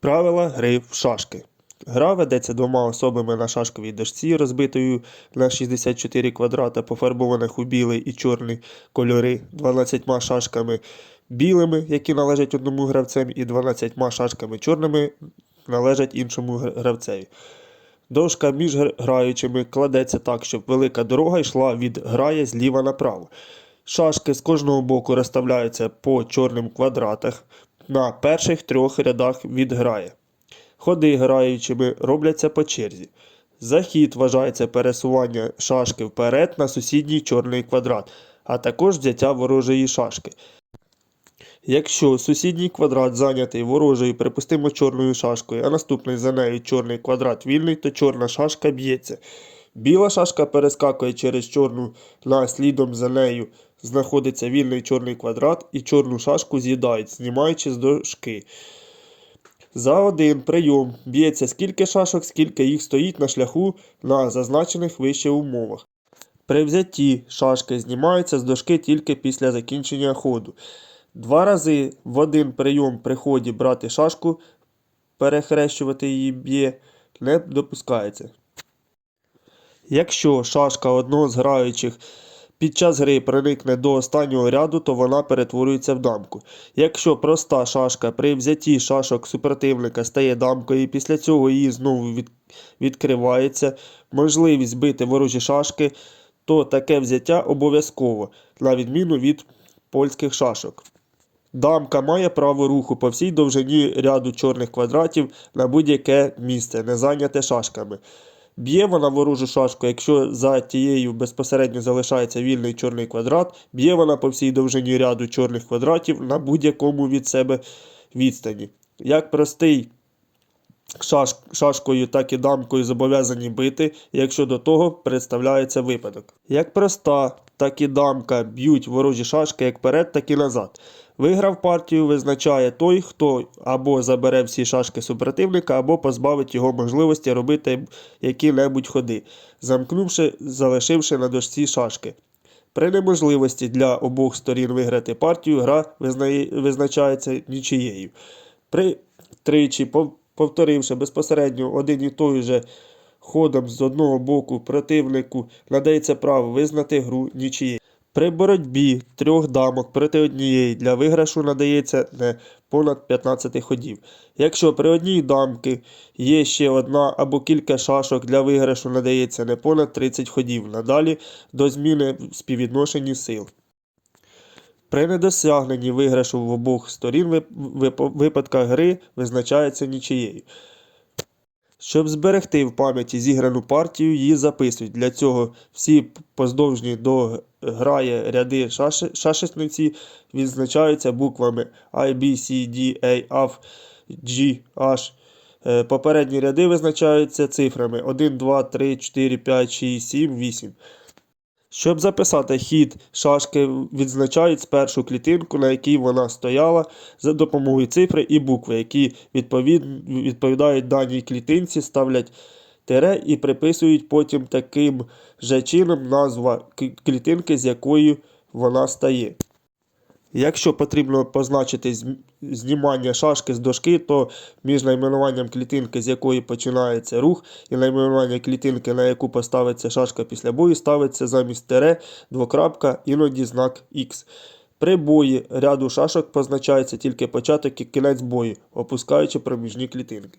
Правила гри в шашки. Гра ведеться двома особами на шашковій дошці, розбитою на 64 квадрата, пофарбованих у білий і чорний кольори, 12 шашками білими, які належать одному гравцем, і 12 шашками чорними належать іншому гравцеві. Дошка між граючими кладеться так, щоб велика дорога йшла від грає зліва направо. Шашки з кожного боку розставляються по чорним квадратах на перших трьох рядах від грає. Ходи граючими робляться по черзі. Захід вважається пересування шашки вперед на сусідній чорний квадрат, а також взяття ворожої шашки. Якщо сусідній квадрат зайнятий ворожою, припустимо, чорною шашкою, а наступний за нею чорний квадрат вільний, то чорна шашка б'ється. Біла шашка перескакує через чорну на слідом за нею знаходиться вільний чорний квадрат і чорну шашку з'їдають, знімаючи з дошки. За один прийом б'ється скільки шашок, скільки їх стоїть на шляху на зазначених вище умовах. При взятті шашки знімаються з дошки тільки після закінчення ходу. Два рази в один прийом при ході брати шашку, перехрещувати її б'є, не допускається. Якщо шашка одного з граючих під час гри проникне до останнього ряду, то вона перетворюється в дамку. Якщо проста шашка при взятті шашок супротивника стає дамкою і після цього її знову від... відкривається можливість бити ворожі шашки, то таке взяття обов'язково, на відміну від польських шашок. Дамка має право руху по всій довжині ряду чорних квадратів на будь-яке місце, не зайняте шашками. Б'є вона ворожу шашку, якщо за тією безпосередньо залишається вільний чорний квадрат, б'є вона по всій довжині ряду чорних квадратів на будь-якому від себе відстані. Як простий шаш, шашкою, так і дамкою зобов'язані бити, якщо до того представляється випадок. Як проста, так і дамка б'ють ворожі шашки як вперед, так і назад. Виграв партію визначає той, хто або забере всі шашки супротивника, або позбавить його можливості робити які-небудь ходи, замкнувши, залишивши на дошці шашки. При неможливості для обох сторін виграти партію, гра визначається нічиєю. При тричі повторивши безпосередньо один і той же ходом з одного боку противнику, надається право визнати гру нічиєю. При боротьбі трьох дамок проти однієї для виграшу надається не понад 15 ходів. Якщо при одній дамки є ще одна або кілька шашок для виграшу надається не понад 30 ходів. Надалі до зміни в співвідношенні сил. При недосягненні виграшу в обох сторін вип- вип- випадках гри визначається нічиєю. Щоб зберегти в пам'яті зіграну партію, її записують. Для цього всі поздовжні до грає ряди шашечниці відзначаються буквами I, B, C, D, A, F, G, H. Попередні ряди визначаються цифрами 1, 2, 3, 4, 5, 6, 7, 8. Щоб записати хід шашки, відзначають спершу клітинку, на якій вона стояла, за допомогою цифри і букви, які відповід... відповідають даній клітинці, ставлять тире і приписують потім таким же чином назва клітинки, з якою вона стає. Якщо потрібно позначити знімання шашки з дошки, то між найменуванням клітинки, з якої починається рух, і найменування клітинки, на яку поставиться шашка після бою, ставиться замість тире двокрапка, іноді знак Х. При бої ряду шашок позначається тільки початок і кінець бою, опускаючи проміжні клітинки.